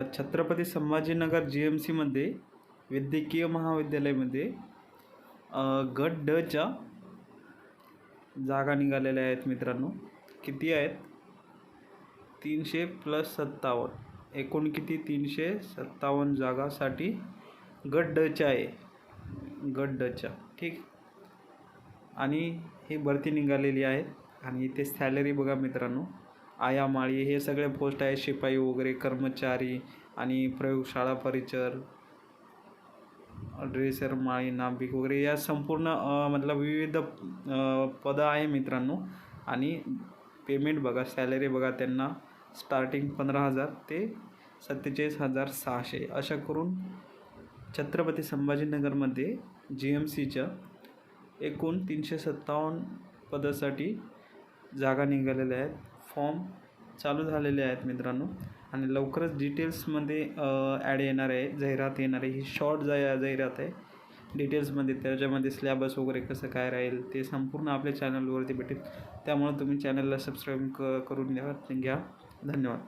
Chhatrapati Sambhajinagar G M सीमध्ये वैद्यकीय महाविद्यालयामध्ये गट डच्या जागा निघालेल्या आहेत मित्रांनो. किती आहेत? तीनशे प्लस सत्तावन्न. एकूण किती? तीनशे सत्तावन्न जागासाठी गट डच्या आहे. गट डच्या ठीक. आणि ही भरती निघालेली आहे आणि इथे सॅलरी बघा मित्रांनो. आयामाळी हे सगळे पोस्ट आहे शिपाई वगैरे कर्मचारी आणि प्रयोगशाळा परिचर ड्रेसर माळी नाभिक वगैरे या संपूर्ण मतलब विविध पदं आहे मित्रांनो. आणि पेमेंट बघा सॅलरी बघा त्यांना. स्टार्टिंग पंधरा हजार ते सत्तेचाळीस हजार सहाशे. अशा करून छत्रपती संभाजीनगरमध्ये जी एम सीच्या एकूण तीनशे सत्तावन्न पदासाठी जागा निघालेल्या आहेत. फॉर्म चालू झालेले आहेत मित्रांनो. आणि लवकरच डिटेल्समध्ये ॲड येणार आहे जाहिरात येणार आहे. ही शॉर्ट जा जाहिरात आहे. डिटेल्समध्ये त्याच्यामध्ये स्लॅबस वगैरे कसं काय राहील ते संपूर्ण आपल्या चॅनलवरती भेटेल. त्यामुळे तुम्ही चॅनलला सबस्क्राईब क करून घ्या घ्या. धन्यवाद.